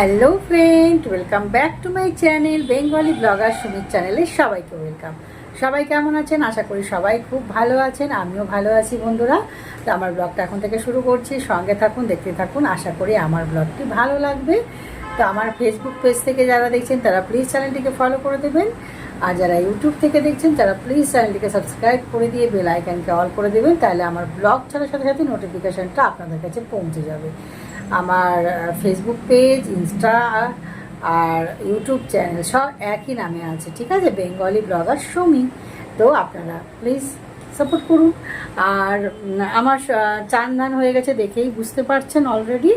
Hello friend welcome back to my channel Bengali blogger Sumit চ্যানেলে সবাইকে welcome সবাই কেমন আছেন? আশা করি সবাই খুব ভালো আছেন, আমিও ভালো আছি বন্ধুরা। তো আমার ব্লগটা এখন থেকে শুরু করছি, সঙ্গে থাকুন, দেখতে থাকুন, আশা করি আমার ব্লগটি ভালো লাগবে। তো আমার ফেসবুক পেজ থেকে যারা দেখছেন, তারা প্লিজ চ্যানেলটিকে ফলো করে দেবেন। আর যারা ইউটিউব থেকে দেখছেন, তারা প্লিজ চ্যানেলটিকে সাবস্ক্রাইব করে দিয়ে বেল আইকনকে অল করে দেবেন, তাহলে আমার ব্লগ ছাড়ার সাথে সাথে নোটিফিকেশানটা আপনাদের কাছে পৌঁছে যাবে। আমার ফেসবুক পেজ ইনস্টা আর ইউটিউব চ্যানেল সব একই নামে আছে ঠিক আছে? বেঙ্গলি ব্লগার সমি তো আপনারা প্লিজ সাপোর্ট করুন। আর আমার চান হয়ে গেছে দেখেই বুঝতে পারছেন অলরেডি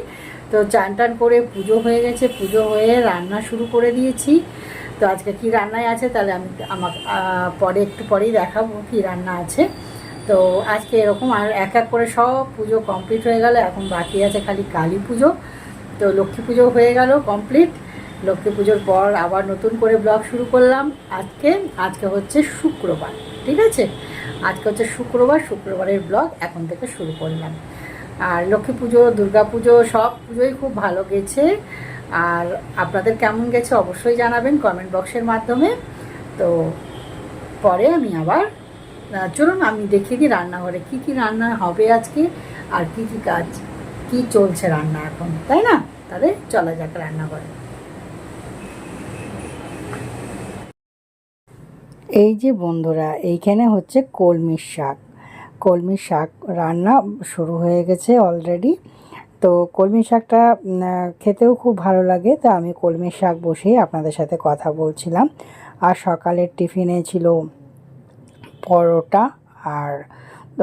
তো চান টান করে পুজো হয়ে গেছে পুজো হয়ে রান্না শুরু করে দিয়েছি। তো আজকে কি রান্নায় আছে তাহলে আমি আহ, পরে একটু পরেই দেখাবো কি রান্না আছে। তো আজকে এরকম আর এক এক করে সব পুজো কমপ্লিট হয়ে গেল, এখন বাকি আছে খালি কালী পুজো। তো লক্ষ্মী পুজো হয়ে গেল কমপ্লিট লক্ষ্মী পুজোর পর আবার নতুন করে ব্লগ শুরু করলাম। আজকে আজকে হচ্ছে শুক্রবার, ঠিক আছে? আজকে হচ্ছে শুক্রবার, শুক্রবারের ব্লগ এখন থেকে শুরু করলাম। আর লক্ষ্মী পুজো, দুর্গা পুজো, সব পুজোই খুব ভালো গেছে। আর আপনাদের কেমন গেছে অবশ্যই জানাবেন কমেন্ট বক্সের মাধ্যমে। তো পরে আমি আবার চলুন আমি দেখিয়ে দিই রান্নাঘরে কী কী রান্না হবে আজকে আর কী কী কাজ, কী চলছে রান্না এখন, তাই না? তাহলে চলা যাক রান্নাঘরে। এই যে বন্ধুরা, এইখানে হচ্ছে কলমির শাক। কলমির শাক রান্না শুরু হয়ে গেছে অলরেডি তো কলমি শাকটা খেতেও খুব ভালো লাগে, তো আমি কলমির শাক বসেই আপনাদের সাথে কথা বলছিলাম। আর সকালের টিফিনে ছিল পরোটা আর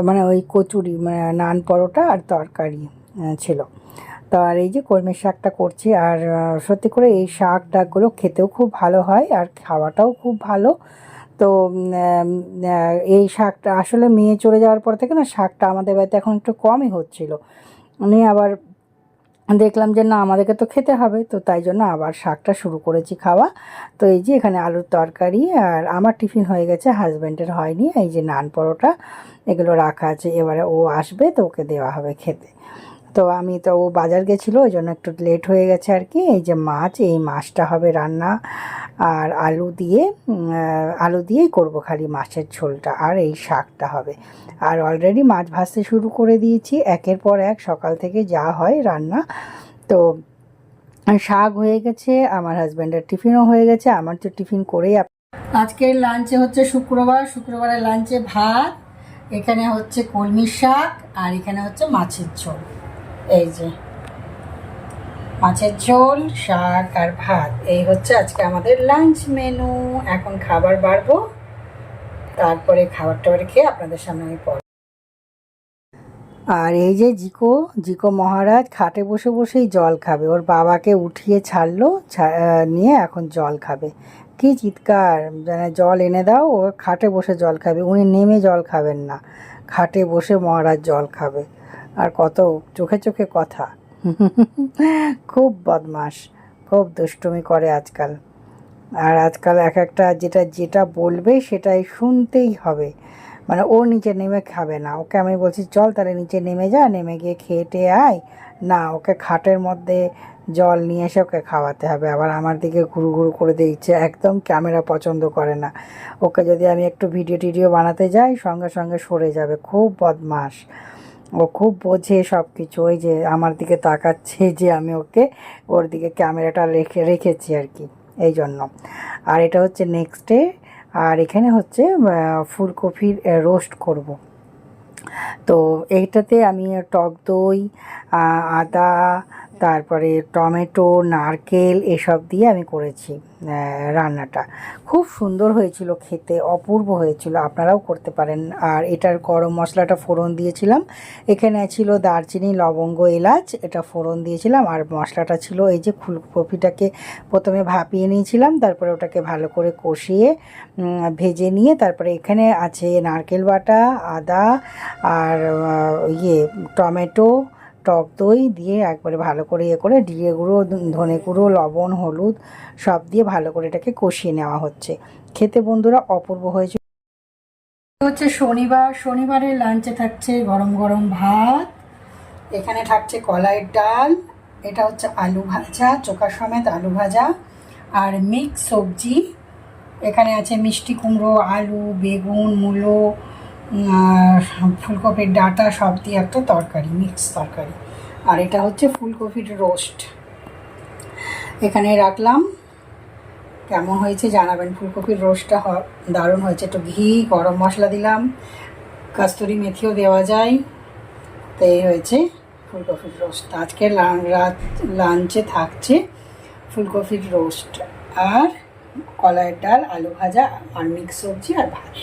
মানে ওই কচুরি মানে নান পরোটা আর তরকারি ছিল। তো আর এই যে কলমির শাকটা করছি আর সত্যি করে এই শাক ডাকগুলো খেতেও খুব ভালো হয় আর খাওয়াটাও খুব ভালো। তো এই শাকটা আসলে মেয়ে চলে যাওয়ার পর থেকে না শাকটা আমাদের বাড়িতে এখন একটু কমই হচ্ছিল। আমি আবার দেখলাম যে না, আমাদেরকে তো খেতে হবে, তো তাই জন্য আবার শাকটা শুরু করেছি খাওয়া। তো এই যে এখানে আলুর তরকারি আর আমার টিফিন হয়ে গেছে হাজব্যান্ডের হয়নি, এই যে নান পরোটা, এগুলো রাখা আছে, এবারে ও আসবে, তো ওকে দেওয়া হবে খেতে। তো আমি তো ও বাজার গেছিল, ওই জন্য একটু লেট হয়ে গেছে আর কি এই যে মাছ, এই মাছটা হবে রান্না। আর আলু দিয়ে আলু দিয়েই করব খালি মাছের ঝোলটা, আর এই শাকটা হবে। আর অলরেডি মাছ ভাজতে শুরু করে দিয়েছি, একের পর এক সকাল থেকে যা হয় রান্না। তো, শাক হয়ে গেছে, আমার হাজব্যান্ডের টিফিনও হয়ে গেছে, আমার তো টিফিন করেই আজকের লাঞ্চে হচ্ছে শুক্রবার, শুক্রবারের লাঞ্চে ভাত, এখানে হচ্ছে কলমির শাক, আর এখানে হচ্ছে মাছের ঝোল। এই যে, মাছের ঝোল, শাক আর ভাত। এই হচ্ছে আজকে আমাদের লাঞ্চ মেনু এখন খাবার বাড়বো। তারপরে খাবার টাবার খেয়ে আপনাদের সামনে আমি পর আর এই যে জিকো জিকো মহারাজ খাটে বসে বসেই জল খাবে। ওর বাবাকে উঠিয়ে ছাড়লো নিয়ে এখন জল খাবে। কি চিৎকার যেন জল এনে দাও, ও খাটে বসে জল খাবে। উনি নেমে জল খাবেন না। খাটে বসে মহারাজ জল খাবে। আর কত চোখে চোখে কথা। খুব বদমাস খুব দুষ্টুমি করে আজকাল। আর আজকাল এক একটা যেটা যেটা বলবে সেটাই শুনতেই হবে। মানে ও নিচে নেমে খাবে না। ওকে আমি বলছি, চল তাহলে নিচে নেমে যা, নেমে গিয়ে খেয়ে টেয়ে আয়। না, ওকে খাটের মধ্যে জল নিয়ে এসে ওকে খাওয়াতে হবে। আবার আমার দিকে ঘুরু ঘুরু করে দিচ্ছে একদম ক্যামেরা পছন্দ করে না। ওকে যদি আমি একটু ভিডিও টিডিও বানাতে যাই, সঙ্গে সঙ্গে সরে যাবে। খুব বদমাস ও খুব বোঝে সব কিছু ওই যে আমার দিকে তাকাচ্ছে যে আমি ওকে, ওর দিকে ক্যামেরাটা রেখে, রেখেছি আর কি, এই জন্য। আর এটা হচ্ছে নেক্সটে আর এখানে হচ্ছে ফুলকপির রোস্ট করব। তো এইটাতে আমি টক দই আদা তারপরে টমেটো, নারকেল এসব দিয়ে আমি করেছি রান্নাটা। খুব সুন্দর হয়েছিল খেতে, অপূর্ব হয়েছিল, আপনারাও করতে পারেন। আর এটার গরম মশলাটা ফোড়ন দিয়েছিলাম। এখানে ছিল দারচিনি, লবঙ্গ, এলাচ, এটা ফোড়ন দিয়েছিলাম। আর মশলাটা ছিল এই যে ফুলকপিটাকে প্রথমে ভাপিয়ে নিয়েছিলাম, তারপরে ওটাকে ভালো করে কষিয়ে ভেজে নিয়ে তারপরে এখানে আছে নারকেল বাটা, আদা, আর ইয়ে টমেটো টক দই দিয়ে একবারে ভালো করে ইয়ে করে জিরে গুঁড়ো, ধনে গুঁড়ো, লবণ, হলুদ সব দিয়ে ভালো করে এটাকে কষিয়ে নেওয়া হচ্ছে। খেতে বন্ধুরা অপূর্ব হয়েছে। হচ্ছে শনিবার। শনিবারের লাঞ্চে থাকছে গরম গরম ভাত। এখানে থাকছে কলাইয়ের ডাল। এটা হচ্ছে আলু ভাজা চোখা সমেত আলু ভাজা আর মিক্স সবজি। এখানে আছে মিষ্টি কুমড়ো, আলু, বেগুন, মূলো ফুলকপির ডাঁটা সব দিয়ে একটা তরকারি মিক্স তরকারি। আর এটা হচ্ছে ফুলকপির রোস্ট এখানে রাখলাম। কেমন হয়েছে জানাবেন। ফুলকপির রোস্টটা দারুণ হয়েছে। একটু ঘি, গরম মশলা দিলাম। কাস্তুরি মেথিও দেওয়া যায়। তো এই হয়েছে ফুলকপির রোস্ট আজকে রাত লাঞ্চে থাকছে ফুলকপির রোস্ট আর কলাইয়ের ডাল, আলু ভাজা, আর মিক্স সবজি আর ভাত।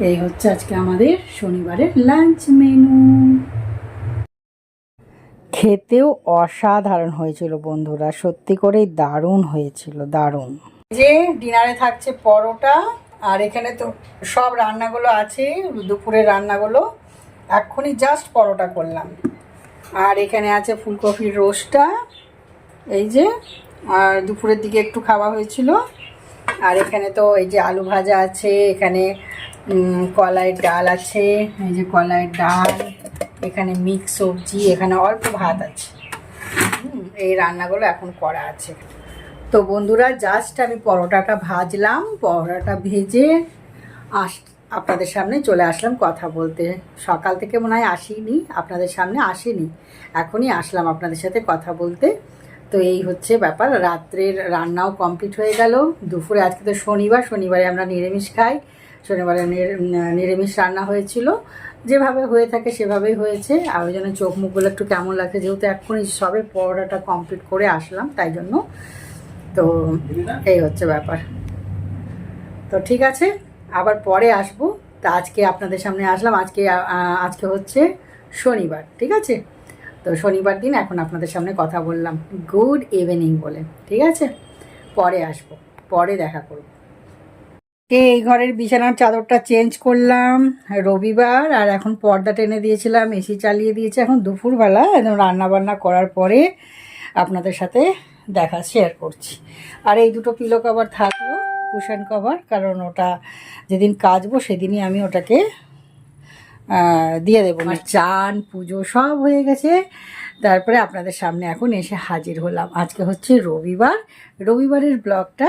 এই হচ্ছে আজকে আমাদের শনিবারের লাঞ্চ মেনু। খেতেও অসাধারণ হয়েছিল বন্ধুরা সত্যি করেই দারুণ হয়েছিল দারুণ। যে ডিনারে থাকছে পরোটা আর এখানে তো সব রান্নাগুলো আছে দুপুরের রান্নাগুলো। এক্ষুনি জাস্ট পরোটা করলাম। আর এখানে আছে ফুলকপির রোস্টটা এই যে আর দুপুরের দিকে একটু খাওয়া হয়েছিল। আর এখানে তো এই যে আলু ভাজা আছে এখানে কলাইয়ের ডাল আছে, এই যে কলাইয়ের ডাল, এখানে মিক্স সবজি, এখানে অল্প ভাত আছে। এই রান্নাগুলো এখন করা আছে। তো বন্ধুরা জাস্ট আমি পরোটাটা ভাজলাম, পরোটাটা ভেজে আস, আপনাদের সামনে চলে আসলাম কথা বলতে। সকাল থেকে মনে হয় আসিনি, আপনাদের সামনে আসিনি। এখনই আসলাম আপনাদের সাথে কথা বলতে। তো এই হচ্ছে ব্যাপার, রাত্রের রান্নাও কমপ্লিট হয়ে গেল। দুপুরে আজকে তো শনিবার, শনিবারে আমরা নিরামিষ খাই। শনিবারে নিরামিষ রান্না হয়েছিল। যেভাবে হয়ে থাকে সেভাবেই হয়েছে। আর ওই জন্য চোখ মুখগুলো একটু কেমন লাগছে যেহেতু এক্ষুনি সবে পরোটাটা কমপ্লিট করে আসলাম, তাই জন্য। তো এই হচ্ছে ব্যাপার। তো ঠিক আছে, আবার পরে আসব। তা আজকে আপনাদের সামনে আসলাম। আজকে আজকে হচ্ছে শনিবার, ঠিক আছে? তো শনিবার দিন এখন আপনাদের সামনে কথা বললাম। গুড ইভিনিং বলে, ঠিক আছে? পরে আসব, পরে দেখা করব। এই ঘরের বিছানার চাদরটা চেঞ্জ করলাম? রবিবার আর এখন পর্দা টেনে দিয়েছিলাম এসি চালিয়ে দিয়েছে। এখন দুপুরবেলা একদম রান্না বান্না করার পরে আপনাদের সাথে দেখা শেয়ার করছি। আর এই দুটো পিলো কভার থাকল কুশন কভার কারণ ওটা যেদিন কাচবো সেদিনই আমি ওটাকে দিয়ে দেবো। না চান পুজো সব হয়ে গেছে। তারপরে আপনাদের সামনে এখন এসে হাজির হলাম। আজকে হচ্ছে রবিবার। রবিবারের ব্লগটা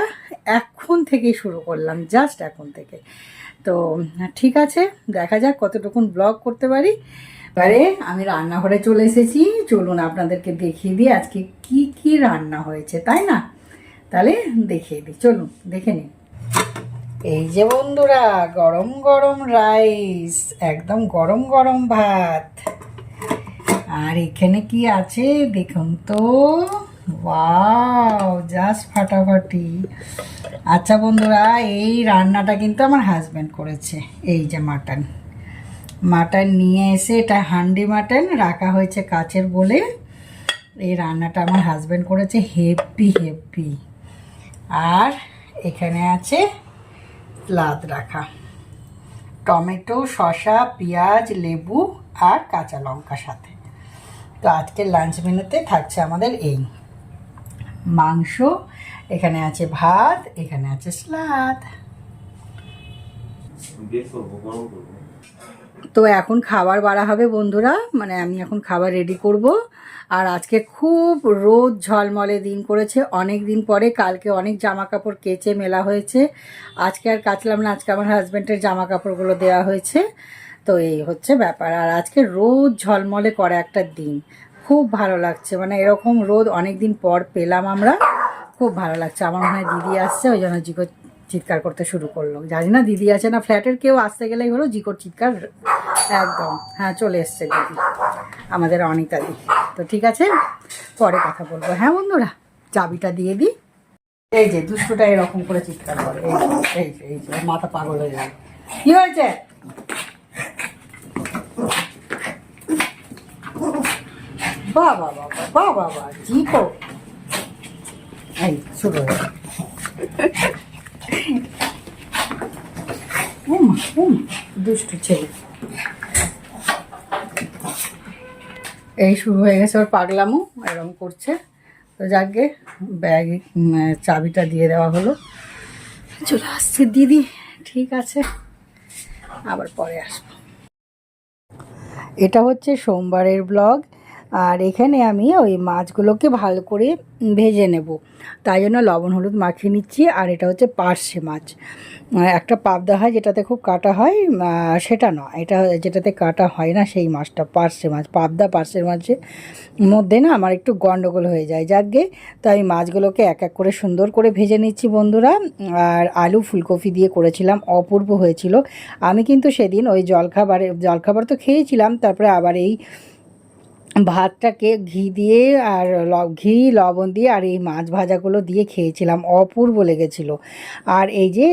এখন থেকেই শুরু করলাম জাস্ট এখন থেকে। তো ঠিক আছে, দেখা যাক কতটুকুন ব্লগ করতে পারি। এবারে আমি রান্নাঘরে চলে এসেছি। চলুন আপনাদেরকে দেখিয়ে দিই আজকে কি কি রান্না হয়েছে, তাই না? তাহলে দেখিয়ে দিই। চলুন, দেখে নিন এই যে বন্ধুরা, গরম গরম রাইস, একদম গরম গরম ভাত। আর এখানে কি আছে? দেখুন তো। ওয়াও জাস্ট ফাটাফাটি। আচ্ছা বন্ধুরা, এই রান্নাটা কিন্তু আমার হাজব্যান্ড করেছে, এই যে মাটন মাটন নিয়ে এসে এটা হান্ডি মাটন রাখা হয়েছে কাচের বলে। এই রান্নাটা আমার হাজব্যান্ড করেছে হেভি হেভি আর এখানে আছে লাদ রাখা। টমেটো, শসা, পেঁয়াজ, লেবু আর কাঁচা লঙ্কা সাথে। তো আজকের লাঞ্চ মেনুতে থাকছে আমাদের এই। মাংস এখানে আছে ভাত এখানে আছে স্লাদ। তো এখন খাবার বাড়া হবে বন্ধুরা মানে আমি এখন খাবার রেডি করব। আর আজকে খুব রোদ ঝলমলে দিন করেছে অনেক দিন পরে কালকে অনেক জামা কাপড় কেচে মেলা হয়েছে। আজকে আর কাচলাম না আজকে আমার হাজব্যান্ডের জামা কাপড়গুলো দেওয়া হয়েছে। তো এই হচ্ছে ব্যাপার। আর আজকে রোদ ঝলমলে করে একটা দিন। খুব ভালো লাগছে। মানে এরকম রোদ অনেক দিন পর পেলাম আমরা। খুব ভালো লাগছে। আমার মনে হয় দিদি আসছে ওই জন্য জিকো চিৎকার করতে শুরু করল। জানি না দিদি আছে না ফ্ল্যাটের কেউ আসতে গেলেই হলো জিকোর চিৎকার। একদম। হ্যাঁ চলে এসছে দিদি। আমাদের অনিতা দি। তো ঠিক আছে পরে কথা বলব। হ্যাঁ বন্ধুরা চাবিটা দিয়ে দিই। এই যে দুষ্টুটা এরকম করে চিৎকার করে। এই যে, এই যে মাথা পাগল হয়ে যায় কি হয়েছে? বাবা বাবা এই শুরু দুষ্টু ছেলে। এই শুরু হয়ে গেছে ওর পাগলামো এরকম করছে। তো যাকে ব্যাগ চাবিটা দিয়ে দেওয়া হলো। চলে আসছে, দিদি, ঠিক আছে। আবার পরে আসব। এটা হচ্ছে সোমবারের ব্লগ। আর এখানে আমি ওই মাছগুলোকে ভালো করে ভেজে নেব। তাই জন্য লবণ, হলুদ মাখিয়ে নিচ্ছি, আর এটা হচ্ছে পার্শে মাছ। একটা পাবদা হয় যেটাতে খুব কাটা হয় সেটা নয় এটা যেটাতে কাটা হয় না সেই মাছটা পার্শে মাছ, পাবদা পার্শের মাছের মধ্যে না আমার একটু গন্ডগোল হয়ে যায়। যাকে তো আমি মাছগুলোকে এক এক করে সুন্দর করে ভেজে নিচ্ছি বন্ধুরা। আর আলু ফুলকপি দিয়ে করেছিলাম, অপূর্ব হয়েছিল। আমি কিন্তু সেদিন ওই জলখাবারে, জলখাবার তো খেয়েছিলাম, তারপরে আবার এই ভাতটাকে ঘি দিয়ে আর ঘি, লবণ দিয়ে আর এই মাছ ভাজাগুলো দিয়ে খেয়েছিলাম, অপূর্ব লেগেছিল। আর এই যে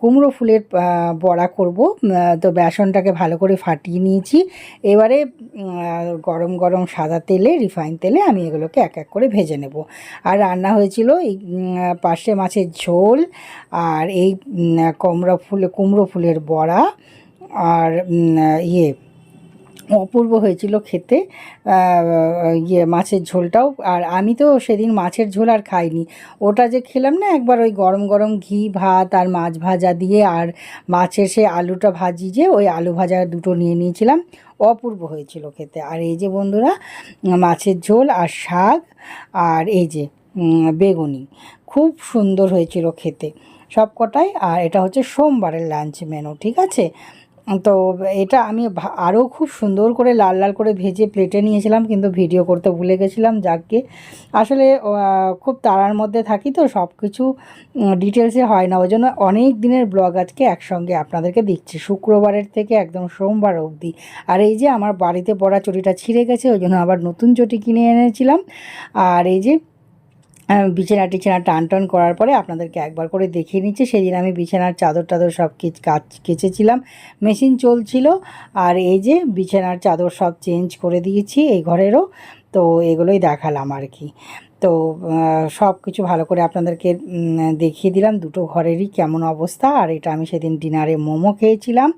কুমড়ো ফুলের বড়া করব তো বেসনটাকে ভালো করে ফাটিয়ে নিয়েছি। এবারে গরম গরম সাদা তেলে, রিফাইন তেলে আমি এগুলোকে এক এক করে ভেজে নেব। আর রান্না হয়েছিল এই পার্শে মাছের ঝোল আর এই কুমড়ো ফুলে, কুমড়ো ফুলের বড়া আর ইয়ে অপূর্ব হয়েছিল খেতে। ইয়ে মাছের ঝোলটাও। আর আমি তো সেদিন মাছের ঝোল আর খাইনি। ওটা যে খেলাম না, একবার ওই গরম গরম ঘি, ভাত আর মাছ ভাজা দিয়ে আর মাছের সে আলুটা ভাজি যে ওই আলু ভাজা দুটো নিয়ে নিয়েছিলাম। অপূর্ব হয়েছিল খেতে। আর এই যে বন্ধুরা, মাছের ঝোল আর শাক আর এই যে বেগুনি। খুব সুন্দর হয়েছিল খেতে সব কটাই আর এটা হচ্ছে সোমবারের লাঞ্চ মেনু ঠিক আছে? তো এটা আমি আরও খুব সুন্দর করে লাল লাল করে ভেজে প্লেটে নিয়েছিলাম, কিন্তু ভিডিও করতে ভুলে গেছিলাম যাকে আসলে খুব তাড়ার মধ্যে থাকি তো সব কিছু ডিটেলসে হয় না। ওই জন্য অনেক দিনের ব্লগ আজকে একসঙ্গে আপনাদেরকে দিচ্ছি। শুক্রবারের থেকে একদম সোমবার অবধি। আর এই যে আমার বাড়িতে পড়া চটিটা ছিঁড়ে গেছে ওই জন্য আবার নতুন চটি কিনে এনেছিলাম। আর এই যে বিছানা টিছানা টান টান করার পরে আপনাদেরকে একবার করে দেখিয়ে নিচ্ছি। সেদিন আমি বিছানার চাদর টাদর সব কাচ কেচেছিলাম। মেশিন চলছিল আর এই যে বিছানার চাদর সব চেঞ্জ করে দিয়েছি এই ঘরেরও, তো এগুলোই দেখালাম আর কি। তো সব কিছু ভালো করে আপনাদেরকে দেখিয়ে দিলাম দুটো ঘরেরই কেমন অবস্থা। আর এটা আমি সেদিন ডিনারে মোমো খেয়েছিলাম।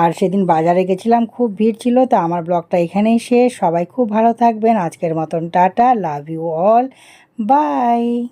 আর সেদিন বাজারে গেছিলাম, খুব ভিড় ছিল, তা আমার ব্লগটা এখানেই শেষ। সবাই খুব ভালো থাকবেন। আজকের মতন tata, love you all. Bye!